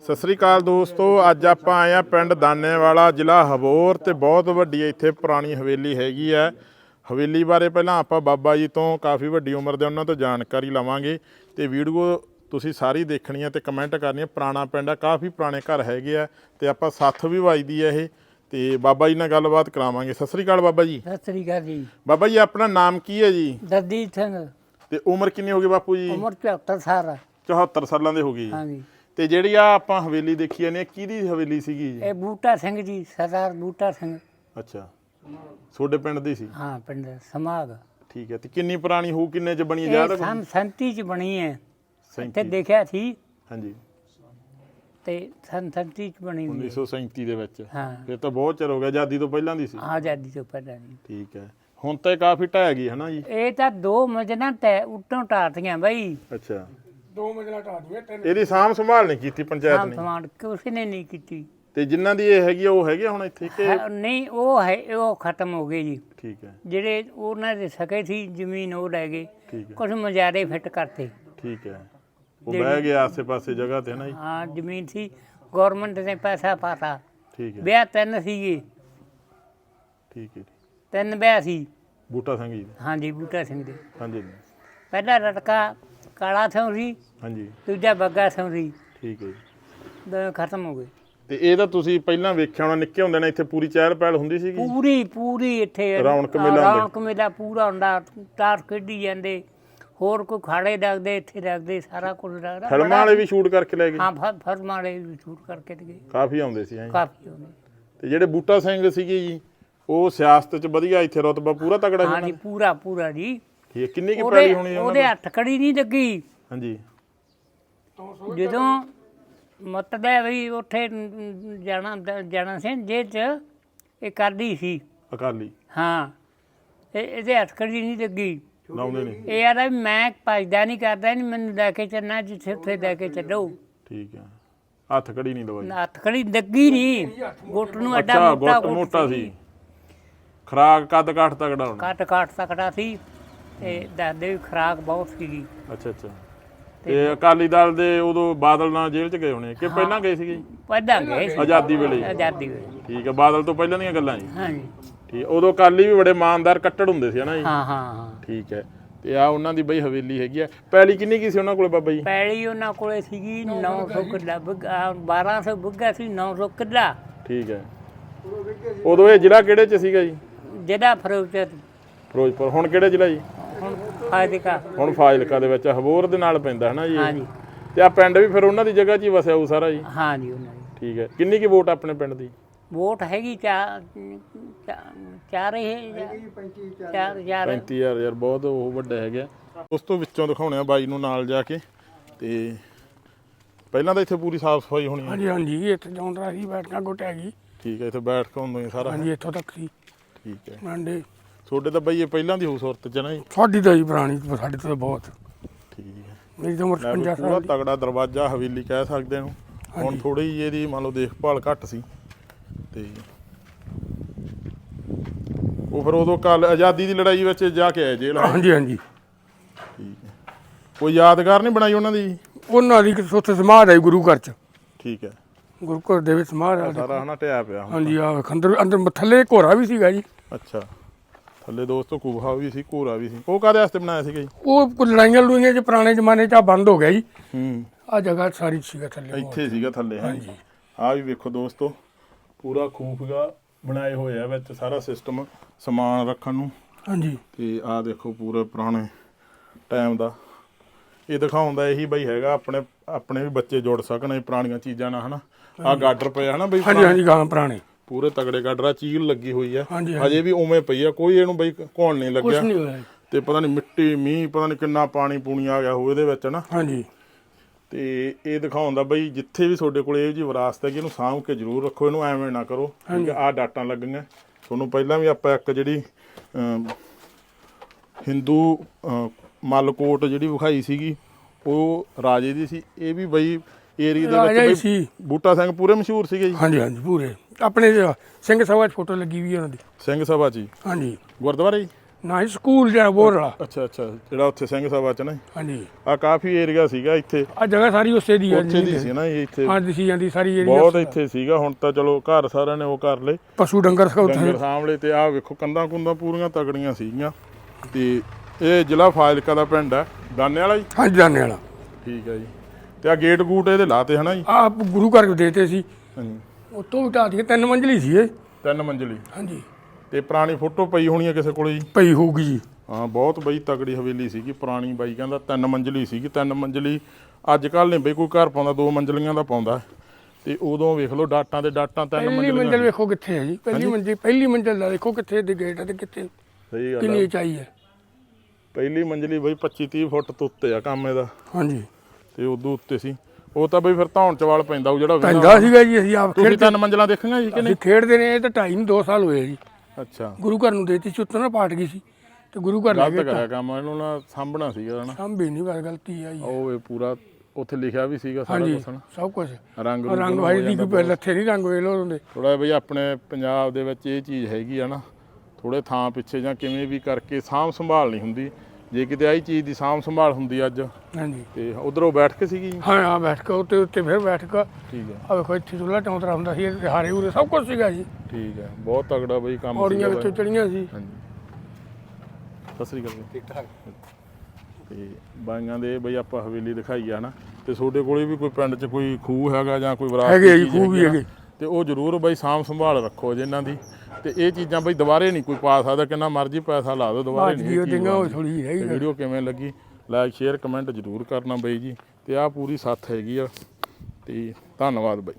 ਸਤਿ ਸ੍ਰੀ ਅਕਾਲ ਦੋਸਤੋ ਅੱਜ ਆਪਾਂ ਆਏ ਆ ਪਿੰਡ ਦਾਨੇਵਾਲਾ ਜ਼ਿਲ੍ਹਾ ਹਬੋਰ ਤੇ ਬਹੁਤ ਵੱਡੀ ਇੱਥੇ ਪੁਰਾਣੀ ਹਵੇਲੀ ਹੈਗੀ ਆ। ਹਵੇਲੀ ਬਾਰੇ ਪਹਿਲਾਂ ਆਪਾਂ ਬਾਬਾ ਜੀ ਤੋਂ ਕਾਫੀ ਵੱਡੀ ਉਮਰ ਦੇ ਉਹਨਾਂ ਤੋਂ ਜਾਣਕਾਰੀ ਲਵਾਂਗੇ ਤੇ ਵੀਡੀਓ ਤੁਸੀਂ ਸਾਰੀ ਦੇਖਣੀ ਆ ਤੇ ਕਮੈਂਟ ਕਰਨੀ ਆ। ਪੁਰਾਣਾ ਪਿੰਡ ਆ ਕਾਫੀ ਪੁਰਾਣੇ ਘਰ ਹੈਗੇ ਆ ਤੇ ਆਪਾਂ ਸੱਥ ਵੀ ਵੱਜਦੀ ਆ ਇਹ। ਤੇ ਬਾਬਾ ਜੀ ਨਾਲ ਗੱਲਬਾਤ ਕਰਾਵਾਂਗੇ। ਸਤਿ ਸ੍ਰੀ ਅਕਾਲ ਬਾਬਾ ਜੀ। ਸਤਿ ਸ੍ਰੀ ਅਕਾਲ ਜੀ। ਬਾਬਾ ਜੀ ਆਪਣਾ ਨਾਮ ਕੀ ਹੈ ਜੀ? ਦਰਦੀ ਸਿੰਘ। ਤੇ ਉਮਰ ਕਿੰਨੀ ਹੋ ਗਈ ਬਾਪੂ ਜੀ? ਉਮਰ 74 ਸਾਲ ਆ। 74 ਸਾਲਾਂ ਦੇ ਹੋ ਜੀ ਹਾਂਜੀ। ਤੇ ਜਿਹੜੀ ਆ ਆਪਾਂ ਹਵੇਲੀ ਦੇਖੀ ਜਾਂਦੇ ਆ ਕਿਹਦੀ ਹਵੇਲੀ ਸੀਗੀ ਜੀ? ਇਹ ਬੂਟਾ ਸਿੰਘ ਜੀ ਸਰਦਾਰ ਬੂਟਾ ਸਿੰਘ। ਅੱਛਾ। ਤੁਹਾਡੇ ਪਿੰਡ ਦੀ ਸੀ? ਹਾਂ ਪਿੰਡ ਸਮਾਗ। ਠੀਕ ਹੈ ਤੇ ਕਿੰਨੀ ਪੁਰਾਣੀ ਹੋਊ ਕਿੰਨੇ ਚ ਬਣੀ ਇਹ ਯਾਦ ਹੈ ਸਨ 37 ਚ ਬਣੀ ਹੈ। ਇੱਥੇ 37 ਦੇਖਿਆ ਸੀ। ਹਾਂਜੀ। ਤੇ ਸਨ 37 ਚ ਬਣੀ ਹੋਈ ਹੈ। 1937 ਦੇ ਵਿੱਚ। ਹਾਂ। ਫਿਰ ਤਾਂ ਬਹੁਤ ਚਿਰ ਹੋ ਗਿਆ ਆਜ਼ਾਦੀ ਤੋਂ ਪਹਿਲਾਂ ਦੀ ਸੀ। ਆਜ਼ਾਦੀ ਤੋਂ ਪਹਿਲਾਂ ਦੀ। ਠੀਕ ਹੈ। ਹੁਣ ਤਾਂ ਇਹ ਕਾਫੀ ਢਹਿ ਗਈ ਹੈ ਨਾ ਜੀ? ਇਹ ਤਾਂ ਦੋ ਮਜਨਾ ਤੈ ਉੱਤੋਂ ਢਾਤੀਆਂ ਬਈ। ਅੱਛਾ। ਦੋ ਮੰਜ਼ਲਾ ਢਾ ਦਈਏ ਤਿੰਨ ਇਹਦੀ ਸਾਂਭ ਸੰਭਾਲ ਨਹੀਂ ਕੀਤੀ ਪੰਚਾਇਤ ਨੇ। ਸਮਾਨ ਕਿਸੇ ਨੇ ਨਹੀਂ ਕੀਤੀ। ਤੇ ਜਿਨ੍ਹਾਂ ਦੀ ਇਹ ਹੈਗੀ ਆ, ਉਹ ਹੈਗੇ ਆ ਹੁਣ ਇੱਥੇ ਕਿ ਹੈ- ਨਹੀਂ ਉਹ ਹੈ ਉਹ ਖਤਮ ਹੋ ਗਏ ਜੀ। ਠੀਕ ਹੈ। ਜਿਹੜੇ ਉਹਨਾਂ ਦੇ ਸਕੇ ਸੀ ਜ਼ਮੀਨ ਉਹ ਲੈ ਗਏ। ਠੀਕ ਹੈ। ਕੁਝ ਮਜਾਰੇ ਫਿੱਟ ਕਰਤੇ। ਠੀਕ ਹੈ। ਉਹ ਬਹਿ ਗਿਆ ਆਸੇ-ਪਾਸੇ ਜਗ੍ਹਾ ਤੇ ਨਾ ਜੀ? ਹਾਂ ਜ਼ਮੀਨ ਸੀ ਗਵਰਨਮੈਂਟ ਨੇ ਪੈਸਾ ਪਾਤਾ। ਠੀਕ ਹੈ। ਵਿਆਹ ਤਿੰਨ ਸੀਗੇ। ਠੀਕ ਹੈ ਤਿੰਨ ਵਿਆਹ ਸੀ। ਬੂਟਾ ਸਿੰਘ ਜੀ ਹਾਂਜੀ ਬੂਟਾ ਸਿੰਘ ਦੇ। ਹਾਂਜੀ। ਪਹਿਲਾ ਲੜਕਾ ਕਾਲਾ ਸਿੰਘ ਸੀ ਹਾਂਜੀ। ਦੂਜਾ ਬੱਗਾ ਸਿੰਘ ਸੀ ਠੀਕ ਹੈ ਜੀ। ਦੋਵੇਂ ਖਤਮ ਹੋ ਗਏ। ਤੇ ਇਹ ਤਾਂ ਤੁਸੀਂ ਪਹਿਲਾਂ ਵੇਖਿਆ ਹੋਣਾ ਨਿੱਕੇ ਹੁੰਦੇ ਨੇ ਇੱਥੇ ਪੂਰੀ ਚਹਿਲ ਪਹਿਲ ਹੁੰਦੀ ਸੀਗੀ ਪੂਰੀ ਪੂਰੀ ਇੱਥੇ ਰੌਣਕ ਮੇਲਾ ਹੁੰਦਾ। ਰੌਣਕ ਮੇਲਾ ਪੂਰਾ ਹੁੰਦਾ ਤਾਰ ਖੇਡੀ ਜਾਂਦੇ ਹੋਰ ਕੋਈ ਖਾੜੇ ਡਗਦੇ ਇੱਥੇ ਡਗਦੇ ਸਾਰਾ ਕੁਝ ਡਗਦਾ ਫਿਲਮਾਂ ਵਾਲੇ ਵੀ ਸ਼ੂਟ ਕਰਕੇ ਲੈ ਗਏ? ਹਾਂ ਫ- ਫਿਲਮਾਂ ਵਾਲੇ ਵੀ ਸ਼ੂਟ ਕਰਕੇ ਤੇ ਗਏ। ਕਾਫੀ ਆਉਂਦੇ ਸੀ ਹੈਂ ਜੀ। ਕਾਫੀ ਹੁੰਦੇ ਤੇ ਜਿਹੜੇ ਬੂਟਾ ਸਿੰਘ ਸੀਗੇ ਜੀ ਉਹ ਸਿਆਸਤ 'ਚ ਵਧੀਆ ਇੱਥੇ ਰਤਬਾ ਪੂਰਾ ਤਗੜਾ ਸੀ ਹਾਂਜੀ ਪੂਰਾ ਪੂਰਾ ਜੀ। ਠੀਕ ਹੈ ਕਿੰਨੀ ਕੀ ਪੈਲੀ ਉਹਦੇ ਹੋਣੀ ਉਹਨਾਂ ਉਹਦੇ ਹੱਥ ਖੜੀ ਨਹੀਂ ਲੱਗੀ ਹਾਂਜੀ। ਜਦੋਂ ਮਤਦਾ ਵੀ ਉੱਥੇ ਜਾਣਾ ਜਾਣਾ ਸੀ ਜੇ ਚ ਇਹ ਕਰਦੀ ਸੀ। ਅਕਾਲੀ ਹਾਂ। ਇਹ ਇਹਦੇ ਹੱਥ ਖੜੀ ਨਹੀਂ ਲੱਗੀ ਲਾਉਂਦੇ ਨਹੀਂ ਇਹ ਆਦਾ ਮੈਂ ਭਜਦਾ ਨਹੀਂ ਕਰਦਾ ਨਹੀਂ ਮੈਨੂੰ ਲੈ ਕੇ ਚੱਲਣਾ ਜਿੱਥੇ ਉੱਥੇ ਲੈ ਕੇ ਚੱਲੋ। ਠੀਕ ਹੈ। ਹੱਥ ਕੜੀ ਨਹੀਂ ਦਵਾਈ। ਹੱਥ ਖੜੀ ਲੱਗੀ ਨਹੀਂ। ਗੁੱਟ ਨੂੰ ਅੱਛਾ ਮੋਟਾ ਗੁੱਟ ਮੋਟਾ ਸੀ। ਖਰਾਕ ਕੱਦ ਕਾਠ ਤਗੜਾ ਹੋਣਾ। ਕੱਟ ਕਾਟ ਸਕਦਾ ਸੀ। ਤੇ ਦੱਸਦੇ ਵੀ ਖਰਾਕ ਬਹੁਤ ਸੀਗੀ। ਅੱਛਾ ਅੱਛਾ। ਤੇ ਅਕਾਲੀ ਦਲ ਦੇ ਉਦੋਂ ਬਾਦਲ ਨਾਲ ਜੇਲ੍ਹ 'ਚ ਗਏ ਹੋਣੇ ਕਿ ਪਹਿਲਾਂ ਗਏ ਸੀਗੇ? ਜੀ? ਪਹਿਲਾਂ ਗਏ ਸੀ। ਆਜ਼ਾਦੀ ਵੇਲੇ। ਜੀ। ਆਜ਼ਾਦੀ ਵੇਲੇ। ਠੀਕ ਹੈ ਬਾਦਲ ਤੋਂ ਪਹਿਲਾਂ ਦੀਆਂ ਗੱਲਾਂ ਜੀ। ਹਾਂਜੀ। ਠੀਕ ਉਦੋਂ ਅਕਾਲੀ ਵੀ ਬੜੇ ਇਮਾਨਦਾਰ ਕੱਟੜ ਹੁੰਦੇ ਸੀ ਹਨਾ ਜੀ? ਹਾਂ ਹਾਂ ਹਾਂ। ਠੀਕ ਹੈ ਤੇ ਆ ਉਹਨਾਂ ਦੀ ਬਈ ਹਵੇਲੀ ਹੈਗੀ ਆ। ਪੈਲੀ ਕਿੰਨੀ ਕੀ ਸੀ ਉਹਨਾਂ ਕੋਲੇ ਬਾਬਾ ਜੀ? ਪੈਲੀ ਉਹਨਾਂ ਕੋਲੇ ਸੀਗੀ 900 ਕਿੱਲਾ ਬੱਗਾ 1200 ਬੱਗਾ ਸੀ 900 ਕਿੱਲਾ। ਠੀਕ ਹੈ। ਉਦੋਂ ਇਹ ਜ਼ਿਲ੍ਹਾ ਕਿਹੜੇ ਚ ਸੀਗਾ ਜੀ? ਜਿਹੜਾ ਫਰੋਚਤ ਫਿਰੋਜ਼ਪੁਰ। ਹੁਣ ਕਿਹੜੇ ਜ਼ਿਲ੍ਹਾ ਜੀ? ਹੁਣ ਫਾਇਦੇਕਾ ਹੁਣ ਫਾਜ਼ਿਲਕਾ ਦੇ ਵਿੱਚ ਹਬੋਰ ਦੇ ਨਾਲ ਪੈਂਦਾ ਹੈ ਨਾ ਜੀ ਇਹ? ਹਾਂਜੀ। ਤੇ ਆ ਪਿੰਡ ਵੀ ਫਿਰ ਉਹਨਾਂ ਦੀ ਜਗ੍ਹਾ 'ਚ ਹੀ ਵਸਿਆ ਹੋਊ ਸਾਰਾ ਜੀ? ਹਾਂਜੀ ਉਹਨਾਂ ਦੀ। ਠੀਕ ਹੈ। ਕਿੰਨੀ ਕੀ ਵੋਟ ਆਪਣੇ ਪਿੰਡ ਦੀ? ਵੋਟ ਹੈਗੀ ਚਾ ਚਾ- ਚਾਰ ਹੀ ਚਾਰ ਚਾਰ। 35000 ਯਾਰ ਬਹੁਤ ਉਹ ਵੱਡਾ ਹੈਗਾ ਉਸ ਤੋਂ ਵਿੱਚੋਂ ਦਿਖਾਉਣੇ ਆ ਬਾਈ ਨੂੰ ਨਾਲ ਜਾ ਕੇ। ਤੇ ਪਹਿਲਾਂ ਤਾਂ ਇੱਥੇ ਪੂਰੀ ਸਾਫ਼ ਸਫ਼ਾਈ ਹੋਣੀ ਹੈ ਹਾਂਜੀ ਹਾਂਜੀ ਇੱਥੇ ਜੌਂਦਰਾ ਸੀ ਬੈਠਕਾਂ ਗੁੱਟ ਹੈਗੀ। ਠੀਕ ਹੈ ਇੱਥੇ ਬੈਠ ਕੇ ਹੁੰਦਾ ਹੀ ਸਾਰਾ। ਹਾਂਜੀ ਇੱਥੋਂ ਤੱਕ ਸੀ ਠੀਕ ਹੈ। ਮੰਡੇ। ਤੁਹਾਡੇ ਤਾਂ ਬਈ ਇਹ ਪਹਿਲਾਂ ਦੀ ਹੋ ਸੁਰਤ ਚ ਨਾ ਜੀ। ਸਾਡੀ ਤਾਂ ਜੀ ਪੁਰਾਣੀ ਸਾਡੇ ਤੋਂ ਬਹੁਤ। ਠੀਕ ਹੈ। ਮੇਰੀ ਤਾਂ ਉਮਰ ਲੈ ਵੀ 50 ਪੂਰਾ ਸਾਲ ਦੀ। ਤਗੜਾ ਦਰਵਾਜ਼ਾ ਹਵੇਲੀ ਕਹਿ ਸਕਦੇ ਨੂੰ ਹੁਣ ਥੋੜੀ ਜਿਹੀ ਇਹਦੀ ਮੰਨ ਲਓ ਦੇਖਭਾਲ ਘੱਟ ਸੀ। ਤੇ ਉਹ ਫਿਰ ਉਦੋਂ ਕੱਲ ਆਜ਼ਾਦੀ ਦੀ ਲੜਾਈ ਵਿੱਚ ਜਾ ਕੇ ਆਏ ਜੇਲ੍ਹ ਹਾਂਜੀ ਹਾਂਜੀ। ਠੀਕ ਹੈ। ਕੋਈ ਯਾਦਗਾਰ ਨਹੀਂ ਬਣਾਈ ਉਹਨਾਂ ਦੀ? ਉਹਨਾਂ ਦੀ ਇੱਕ ਉੱਥੇ ਸਮਾਧ ਹੈ ਗੁਰੂ ਘਰ ਚ। ਠੀਕ ਹੈ। ਗੁਰੂ ਘਰ ਦੇ ਵਿੱਚ ਸਮਾਧ ਹੈ। ਸਾਰਾ ਹਨਾ ਢਿਆ ਪਿਆ ਹੁਣ। ਹਾਂਜੀ ਆ ਅੰਦਰ ਅੰਦਰ ਥੱਲੇ ਘੋੜਾ ਵੀ ਸੀਗਾ ਜੀ। ਅੱਛਾ। ਥੱਲੇ ਦੋਸਤੋ ਕੁਬਹਾ ਵੀ ਸੀ ਘੋਰਾ ਵੀ ਸੀ। ਉਹ ਕਾਦੇ ਵਾਸਤੇ ਬਣਾਇਆ ਸੀਗਾ ਜੀ? ਉਹ ਕੋਈ ਲੜਾਈਆਂ ਲੜੂਈਆਂ ਚ ਪੁਰਾਣੇ ਜ਼ਮਾਨੇ ਚ ਆ ਬੰਦ ਹੋ ਗਿਆ ਜੀ। ਹੂੰ। ਆ ਜਗ੍ਹਾ ਸਾਰੀ ਸੀਗਾ ਥੱਲੇ ਇੱਥੇ ਸੀਗਾ ਥੱਲੇ ਹਾਂਜੀ। ਆ ਵੀ ਵੇਖੋ ਦੋਸਤੋ ਪੂਰਾ ਖੂਫਗਾ ਬਣਾਏ ਹੋਏ ਆ ਵਿੱਚ ਸਾਰਾ ਸਿਸਟਮ ਸਮਾਨ ਰੱਖਣ ਨੂੰ। ਹਾਂਜੀ। ਤੇ ਆ ਦੇਖੋ ਪੂਰੇ ਪੁਰਾਣੇ ਟਾਈਮ ਦਾ। ਇਹ ਦਿਖਾਉਂਦਾ ਇਹੀ ਬਈ ਹੈਗਾ ਆਪਣੇ ਆਪਣੇ ਵੀ ਬੱਚੇ ਜੁੜ ਸਕਣ ਇਹ ਪੁਰਾਣੀਆਂ ਚੀਜ਼ਾਂ ਨਾਲ ਹਨਾ? ਆ ਗਾਡਰ ਪਿਆ ਹਨਾ ਬਈ ਹਾਂਜੀ। ਹਾਂਜੀ ਗਾਂ ਪੁਰਾਣੇ। ਪੂਰੇ ਤਗੜੇ ਗਾਡਰ ਚੀਲ ਲੱਗੀ ਹੋਈ ਆ। ਹਾਂਜੀ, ਹਜੇ ਵੀ ਉਵੇਂ ਪਈ ਆ ਕੋਈ ਇਹਨੂੰ ਬਈ ਘੋਣ ਨਹੀਂ ਕੁਛ ਲੱਗਿਆ ਨਹੀਂ ਹੋਇਆ। ਜੀ। ਤੇ ਪਤਾ ਨਹੀਂ ਮਿੱਟੀ ਮੀਂਹ ਪਤਾ ਨਹੀਂ ਕਿੰਨਾ ਪਾਣੀ ਪੂਣੀ ਆ ਗਿਆ ਹੋ ਇਹਦੇ ਵਿੱਚ ਨਾ ਹਾਂਜੀ। ਤੇ ਇਹ ਦਿਖਾਉਂਦਾ ਬਈ ਜਿੱਥੇ ਵੀ ਤੁਹਾਡੇ ਕੋਲ ਇਹ ਜੀ ਵਿਰਾਸਤ ਹੈਗੀ ਇਹਨੂੰ ਸਾਂਭ ਕੇ ਜ਼ਰੂਰ ਰੱਖੋ ਇਹਨੂੰ ਐਵੇਂ ਨਾ ਕਰੋ। ਕਿਉਂਕਿ ਆ ਡਾਟਾਂ ਲੱਗੀਆਂ। ਤੁਹਾਨੂੰ ਪਹਿਲਾਂ ਵੀ ਆਪਾਂ ਇੱਕ ਜਿਹੜੀ ਅਮ, ਹਿੰਦੂ ਅਮ, ਮੱਲਕੋਟ ਜਿਹੜੀ ਵਿਖਾਈ ਸੀਗੀ ਉਹ ਰਾਜੇ ਦੀ ਸੀ। ਇਹ ਵੀ ਬਈ ਏਰੀਆ ਦੇ ਰਾਜਾ ਹੀ ਵਿੱਚ ਸੀ ਬਈ ਬੂਟਾ ਸਿੰਘ ਪੂਰੇ ਮਸ਼ਹੂਰ ਸੀਗੇ ਜੀ। ਹਾਂਜੀ ਹਾਂਜੀ ਪੂਰੇ। ਆਪਣੇ ਜੇ ਸਿੰਘ ਸਭਾ 'ਚ ਫੋਟੋ ਲੱਗੀ ਵੀ ਹੈ ਉਹਨਾਂ ਦੀ। ਸਿੰਘ ਸਭਾ ਜੀ ਹਾਂਜੀ। ਗੁਰਦੁਆਰੇ ਜੀ? ਨਾ ਹੀ ਸਕੂਲ ਜਿਹੜਾ ਬੋਰ ਵਾਲਾ। ਅੱਛਾ ਅੱਛਾ ਜਿਹੜਾ ਉੱਥੇ ਸਿੰਘ ਸਭਾ ਚ ਨਾ ਹਾਂਜੀ। ਆ ਕਾਫੀ ਏਰੀਆ ਸੀਗਾ ਇੱਥੇ। ਆ ਜਗ੍ਹਾ ਸਾਰੀ ਉਸੇ ਦੀ ਹੈ ਉੱਥੇ ਦੀ ਸੀ ਨਾ ਇਹ ਇੱਥੇ। ਹਾਂ ਦਿਸੀ ਜਾਂਦੀ ਸਾਰੀ ਏਰੀਆ ਬਹੁਤ ਇੱਥੇ ਸੀਗਾ ਹੁਣ ਤਾਂ ਚਲੋ ਘਰ ਸਾਰਿਆਂ ਨੇ ਉਹ ਕਰ ਲਏ। ਪਸ਼ੂ ਡੰਗਰ ਸਭ ਡੰਗਰ ਉੱਥੇ ਸਾਹਮਣੇ ਤੇ ਆਹ ਵੇਖੋ ਕੰਧਾਂ ਕੁੰਧਾਂ ਪੂਰੀਆਂ ਤਗੜੀਆਂ ਸੀਗੀਆਂ। ਤੇ ਇਹ ਜ਼ਿਲ੍ਹਾ ਫਾਜ਼ਿਲਕਾ ਦਾ ਪਿੰਡ ਹੈ ਦਾਨੇ ਵਾਲਾ ਜੀ? ਹਾਂਜੀ ਜਾਣੇ ਵਾਲਾ। ਠੀਕ ਹੈ ਜੀ। ਤੇ ਆ ਗੇਟ ਗੂਟ ਇਹਦੇ ਲਾਤੇ ਹਨਾ ਜੀ? ਆ ਗੁਰੂ ਘਰ ਦੇਤੇ ਸੀ। ਹਾਂਜੀ। ਉਤੋਂ ਉਟਾ ਦੀ ਤਿੰਨ ਮੰਜ਼ਲੀ ਸੀ ਇਹ। ਤਿੰਨ ਮੰਜ਼ਲੀ। ਹਾਂਜੀ। ਤੇ ਪੁਰਾਣੀ ਫੋਟੋ ਪਈ ਹੋਣੀ ਹੈ ਕਿਸੇ ਕੋਲੇ ਜੀ? ਪਈ ਹੋਊਗੀ ਜੀ। ਹਾਂ ਬਹੁਤ ਬਈ ਤਗੜੀ ਹਵੇਲੀ ਸੀਗੀ ਪੁਰਾਣੀ ਬਾਈ ਕਹਿੰਦਾ ਤਿੰਨ ਮੰਜ਼ਲੀ ਸੀਗੀ ਤਿੰਨ ਮੰਜ਼ਲੀ। ਅੱਜ ਕੱਲ ਨਹੀਂ ਬਈ ਕੋਈ ਘਰ ਪਾਉਂਦਾ ਦੋ ਮੰਜ਼ਲੀਆਂ ਦਾ ਪਾਉਂਦਾ। ਤੇ ਉਦੋਂ ਵੇਖ ਲਓ ਡਾਟਾਂ ਤੇ ਡਾਟਾਂ ਤਿੰਨ ਪਹਿਲੀ ਮੰਜ਼ਲ ਵੇਖੋ ਕਿੱਥੇ ਹੈ ਜੀ। ਪਹਿਲੀ ਮੰਜ਼ਲ ਪਹਿਲੀ ਮੰਜ਼ਲ ਦਾ ਦੇਖੋ ਕਿੱਥੇ ਦੀ ਗੇਟ ਹੈ ਤੇ ਕਿੱਥੇ ਸਹੀ ਗੱਲ ਕਿੰਨੀ ਹੈ ਪਹਿਲੀ ਮੰਜ਼ਲੀ ਬਈ 25 30 ਫੁੱਟ ਤੋਂ ਉੱਤੇ ਆ ਕੰਮ ਇਹਦਾ। ਹਾਂਜੀ। ਤੇ ਉਦੋਂ ਉੱਤੇ ਸੀ। ਉਹ ਤਾਂ ਬਈ ਫਿਰ ਧੌਣ ਚ ਵਾਲ ਪੈਂਦਾ ਉਹ ਜਿਹੜਾ ਪੈਂਦਾ ਸੀਗਾ ਜੀ ਅਸੀਂ ਆਪ ਤੁਸੀਂ ਖੇਡਦੇ ਤਿੰਨ ਮੰਜ਼ਲਾਂ ਦੇਖੀਆਂ ਜੀ ਕਿ ਨਹੀਂ? ਅਸੀਂ ਖੇਡਦੇ ਨੇ ਇਹ ਤਾਂ ਢਾਈ ਨੂੰ 2 ਸਾਲ ਹੋਏ ਜੀ। ਅੱਛਾ। ਗੁਰੂ ਘਰ ਨੂੰ ਦੇਤੀ ਸੀ ਉੱਤੋਂ ਨਾ ਪਾਟ ਗਈ ਸੀ ਤੇ ਗੁਰੂ ਘਰ ਲੈ ਗਲਤ ਗਏ ਕਰਿਆ ਕੰਮ ਇਹਨੂੰ ਨਾ ਸਾਂਭਣਾ ਸੀਗਾ ਨਾ ਸੰਭੀ ਨਹੀਂ ਬਸ ਗਲਤੀ ਆਈ। ਉਹ ਇਹ ਪੂਰਾ ਉੱਥੇ ਲਿਖਿਆ ਵੀ ਸੀਗਾ ਸਾਰਾ ਹਾਂਜੀ ਨਾ ਸਭ ਕੁਝ ਰੰਗ ਰੰਗ ਵਾਈ ਦੀ ਕੋਈ ਲੱਥੇ ਨਹੀਂ ਰੰਗ ਵੇਲੋ ਹੁੰਦੇ ਥੋੜਾ ਬਈ ਆਪਣੇ ਪੰਜਾਬ ਦੇ ਵਿੱਚ ਇਹ ਚੀਜ਼ ਹੈਗੀ ਆ ਨਾ ਥੋੜੇ ਥਾਂ ਪਿੱਛੇ ਜਾਂ ਕਿਵੇਂ ਵੀ ਕਰਕੇ ਸਾਂਭ ਸੰਭਾਲ ਨਹੀਂ ਹੁੰਦੀ। ਜੇ ਕਿਤੇ ਆਹੀ ਚੀਜ਼ ਦੀ ਸਾਂਭ ਸੰਭਾਲ ਹੁੰਦੀ ਅੱਜ ਹਾਂਜੀ। ਤੇ ਉਧਰੋਂ ਬੈਠ ਕੇ ਸੀਗੀ? ਹਾਂ ਆ ਬੈਠ ਕੇ ਉੱਤੇ ਉੱਤੇ ਫਿਰ ਬੈਠ ਕੇ ਠੀਕ ਹੈ। ਆ ਵੇਖੋ ਇੱਥੇ ਚੁੱਲ੍ਹਾ ਚੌਂਤਰਾ ਹੁੰਦਾ ਸੀ ਇਹ ਹਾਰੇ ਉਰੇ ਸਭ ਕੁਝ ਸੀਗਾ ਜੀ। ਠੀਕ ਹੈ ਬਹੁਤ ਤਗੜਾ ਬਈ ਕੰਮ ਔੜੀਆਂ ਸੀਗਾ ਵਿੱਚੋਂ ਚੜੀਆਂ ਸੀ। ਹਾਂਜੀ। ਸਤਿ ਸ੍ਰੀ ਅਕਾਲ ਠੀਕ ਠਾਕ। ਤੇ ਬਾਈਆਂ ਦੇ ਬਈ ਆਪਾਂ ਹਵੇਲੀ ਦਿਖਾਈ ਆ ਨਾ ਤੇ ਤੁਹਾਡੇ ਕੋਲੇ ਵੀ ਕੋਈ ਪਿੰਡ 'ਚ ਕੋਈ ਖੂਹ ਹੈਗਾ ਜਾਂ ਕੋਈ ਵਿਰਾਸਤੀ ਹੈਗੇ ਜੀ, ਖੂਹ ਵੀ ਹੈਗੀ। ਤੇ ਉਹ ਜ਼ਰੂਰ ਬਈ ਸਾਂਭ ਸੰਭਾਲ ਰੱਖੋ ਜੇ ਇਹਨਾਂ ਦੀ। ਤੇ ਇਹ ਚੀਜ਼ਾਂ ਬਈ ਦੁਬਾਰੇ ਨਹੀਂ ਕੋਈ ਪਾ ਸਕਦਾ ਕਿੰਨਾ ਮਰਜ਼ੀ ਪੈਸਾ ਲਾ ਦਿਓ ਦੁਬਾਰੇ ਨਹੀਂ ਦੀ ਚੀਜ਼ ਦਿੰਗਾ ਉਹ। ਥੋੜੀ ਰਹੀ ਵੀਡੀਓ ਕਿਵੇਂ ਲੱਗੀ? ਲਾਈਕ ਸ਼ੇਅਰ ਕਮੈਂਟ ਜ਼ਰੂਰ ਕਰਨਾ ਬਈ ਜੀ ਤੇ ਆਹ ਪੂਰੀ ਸੱਥ ਹੈਗੀ ਆ। ਤੇ ਧੰਨਵਾਦ ਬਈ।